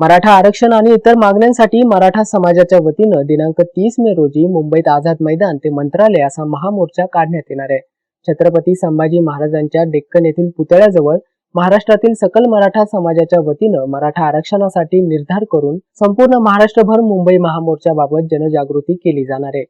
मराठा आरक्षण आणि इतर मागण्यांसाठी मराठा समाजाच्या वतीनं दिनांक तीस मे रोजी मुंबईत आझाद मैदान ते मंत्रालय असा महामोर्चा काढण्यात येणार आहे. छत्रपती संभाजी महाराजांच्या डेक्कन येथील पुतळ्याजवळ महाराष्ट्रातील सकल मराठा समाजाच्या वतीनं मराठा आरक्षणासाठी निर्धार करून संपूर्ण महाराष्ट्रभर मुंबई महामोर्चाबाबत जनजागृती केली जाणार आहे.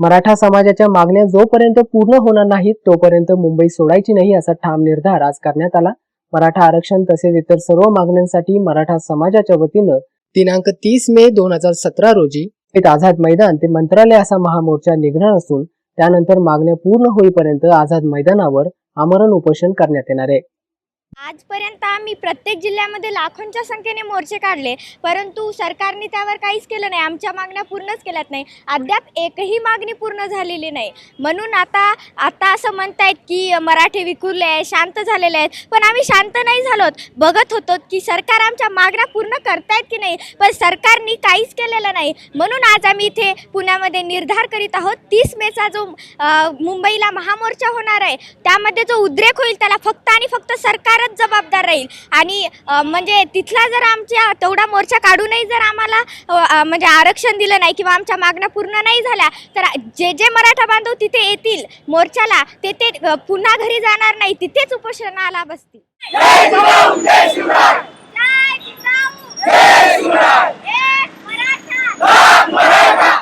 मराठा समाजाच्या मागण्या जोपर्यंत पूर्ण होणार नाहीत तोपर्यंत मुंबई सोडायची नाही असा ठाम निर्धार आज करण्यात आला. मराठा आरक्षण तसेच इतर सर्व मागण्यांसाठी मराठा समाजाच्या वतीनं दिनांक तीस मे दोन हजार सतरा रोजी एक आझाद मैदान ते मंत्रालय असा महामोर्चा निघणार असून त्यानंतर मागण्या पूर्ण होईपर्यंत आझाद मैदानावर आमरण उपोषण करण्यात येणार आहे. आजपर्यंत आम्ही प्रत्येक जिल्ह्यामध्ये लाखोंच्या संख्येने मोर्चे काढले परंतु सरकारने त्यावर काहीच केलं नाही. आमच्या मागण्या पूर्णच केल्यात नाही. अद्याप एकही मागणी पूर्ण झालेली नाही. म्हणून आता आता असं म्हणतायत की मराठे विखुरले आहे शांत झालेले आहेत. पण आम्ही शांत नाही झालोत. बघत होतो की सरकार आमच्या मागण्या पूर्ण करतायत की नाही पण सरकारने काहीच केलेलं नाही. म्हणून आज आम्ही इथे पुण्यामध्ये निर्धार करीत आहोत तीस मेचा जो मुंबईला महामोर्चा होणार आहे त्यामध्ये जो उद्रेक होईल त्याला फक्त आणि फक्त सरकार सरकारच जबाबदार राहील. आणि म्हणजे तिथला जर आमच्या तेवढा मोर्चा काढूनही जर आम्हाला म्हणजे आरक्षण दिलं नाही किंवा आमच्या मागण्या पूर्ण नाही झाल्या तर जे जे मराठा बांधव तिथे येतील मोर्चाला ते ते पुन्हा घरी जाणार नाही तिथेच उपोषणाला बसतील.